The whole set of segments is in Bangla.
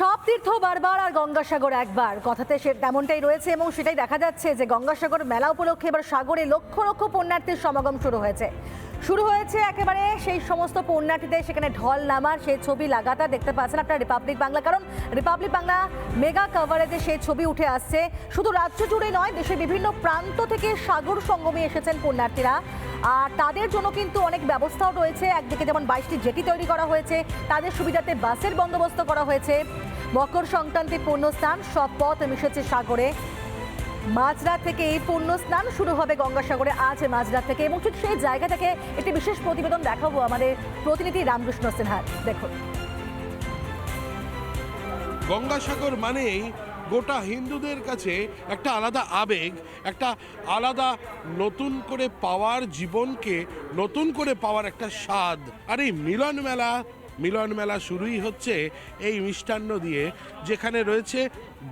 সব তীর্থ বারবার আর গঙ্গাসাগর একবার। কথাতে সে তেমনটাই রয়েছে এবং সেটাই দেখা যাচ্ছে যে গঙ্গাসাগর মেলা উপলক্ষে এবার সাগরে লক্ষ লক্ষ পুণ্যার্থীর সমাগম শুরু হয়েছে। শুরু হয়েছে একেবারে সেই সমস্ত পুণ্যার্থীদের সেখানে ঢল নামার সেই ছবি লাগাতার দেখতে পাচ্ছেন আপনার রিপাবলিক বাংলা কারণ রিপাবলিক বাংলা মেগা কভারেজে সেই ছবি উঠে আসছে। শুধু রাজ্য জুড়ে নয়, দেশের বিভিন্ন প্রান্ত থেকে সাগর সঙ্গমে এসেছেন পুণ্যার্থীরা। আর তাদের জন্য কিন্তু অনেক ব্যবস্থাও রয়েছে। একদিকে যেমন বাইশটি জেটি তৈরি করা হয়েছে, তাদের সুবিধাতে বাসের বন্দোবস্ত করা হয়েছে। মকর সংক্রান্তি পূর্ণ স্থান সব পথ মিশেছে সাগরে। মাঝরাত থেকে এই পুণ্য স্নান শুরু হবে গঙ্গাসাগরে আজ মাঝরাত থেকে এবং ঠিক সেই জায়গা থেকে একটি বিশেষ প্রতিবেদন দেখাবো আমাদের প্রতিনিধি রামকৃষ্ণ সিনহার দেখুন। গঙ্গাসাগর মানেই গোটা হিন্দুদের কাছে একটা আলাদা আবেগ, একটা আলাদা নতুন করে পাওয়ার জীবনকে নতুন করে পাওয়ার একটা স্বাদ। আর এই মিলন মেলা মিলন মেলা শুরুই হচ্ছে এই মিষ্টান্ন দিয়ে, যেখানে রয়েছে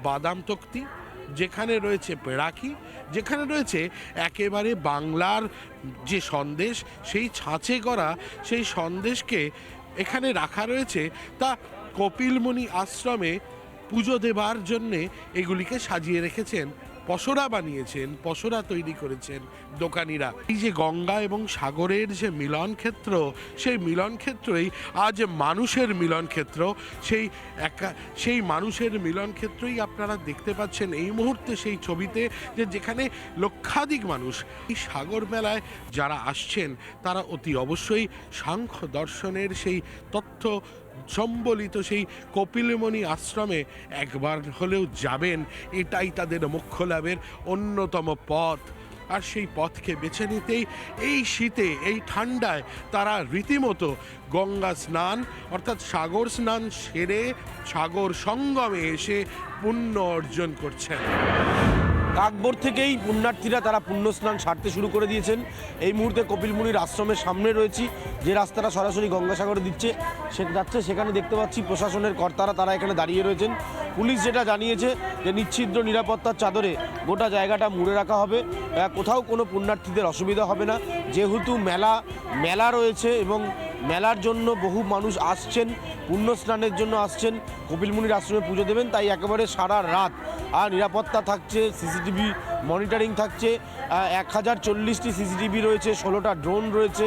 বাদাম তক্তি যেখানে রয়েছে পেড়াকি, যেখানে রয়েছে একেবারে বাংলার যে সন্দেশ, সেই ছাঁচে করা, সেই সন্দেশকে এখানে রাখা রয়েছে। তা কপিলমণি আশ্রমে পুজো দেবার জন্যে এগুলিকে সাজিয়ে রেখেছেন। পসরা বানিয়েছেন, পসরা তৈরি করেছেন দোকানিরা। এই যে গঙ্গা এবং সাগরের যে মিলন ক্ষেত্র, সেই মিলন ক্ষেত্রই আজ মানুষের মিলন ক্ষেত্র। সেই একা, সেই মানুষের মিলন ক্ষেত্রই আপনারা দেখতে পাচ্ছেন এই মুহূর্তে সেই ছবিতে যে যেখানে লক্ষাধিক মানুষ এই সাগর মেলায় যারা আসছেন, তারা অতি অবশ্যই সাংখ্য দর্শনের সেই তথ্য সম্বলিত সেই কপিলমণি আশ্রমে একবার হলেও যাবেন, এটাই তাদের মোক্ষ লাভের অন্যতম পথ। আর সেই পথকে বেছে নিতেই এই শীতে, এই ঠান্ডায় তারা রীতিমতো গঙ্গা স্নান, অর্থাৎ সাগর স্নান সেরে সাগর সঙ্গমে এসে পুণ্য অর্জন করছেন। কাকবোর থেকেই পুণ্যার্থীরা তারা পুণ্যস্নান সারতে শুরু করে দিয়েছেন। এই মুহূর্তে কপিলমুনির আশ্রমের সামনে রয়েছি, যে রাস্তাটা সরাসরি গঙ্গাসাগরে দিচ্ছে, সে যাচ্ছে, সেখানে দেখতে পাচ্ছি প্রশাসনের কর্তারা তারা এখানে দাঁড়িয়ে রয়েছেন। পুলিশ যেটা জানিয়েছে যে নিচ্ছিদ্র নিরাপত্তার চাদরে গোটা জায়গাটা মুড়ে রাখা হবে। কোথাও কোনো পুণ্যার্থীদের অসুবিধা হবে না। যেহেতু মেলা মেলা রয়েছে এবং মেলার জন্য বহু মানুষ আসছেন পুণ্য স্নানের জন্য আসছেন কপিলমুনির আশ্রমে পুজো দেবেন, তাই একেবারে সারা রাত। আর নিরাপত্তা থাকছে, সিসিটিভি মনিটরিং থাকছে এক হাজার চল্লিশটি সিসিটিভি রয়েছে, ষোলোটা ড্রোন রয়েছে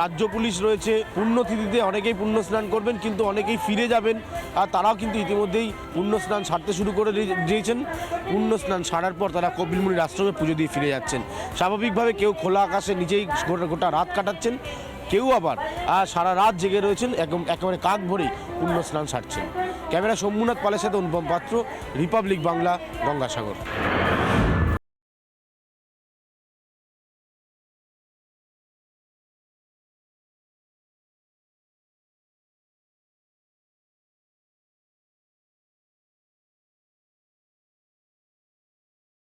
রাজ্য পুলিশ রয়েছে, পুণ্যতিথিতে অনেকেই পুণ্য স্নান করবেন, কিন্তু অনেকেই ফিরে যাবেন, আর তারাও কিন্তু ইতিমধ্যেই পুণ্য স্নান সারতে শুরু করে দিয়েছেন। পুণ্য স্নান সারার পর তারা কপিলমুনির আশ্রমে পুজো দিয়ে ফিরে যাচ্ছেন। স্বাভাবিকভাবে কেউ খোলা আকাশে নিজেই গোটা রাত কাটাচ্ছেন কেউ আবার আর সারা রাত জেগে রয়েছেন, একদম একেবারে কাক ভরেই পুণ্য স্নান সারছেন। ক্যামেরা শম্ভুনাথ পালের সাথে অনুপম পাত্র, রিপাবলিক বাংলা, গঙ্গাসাগর।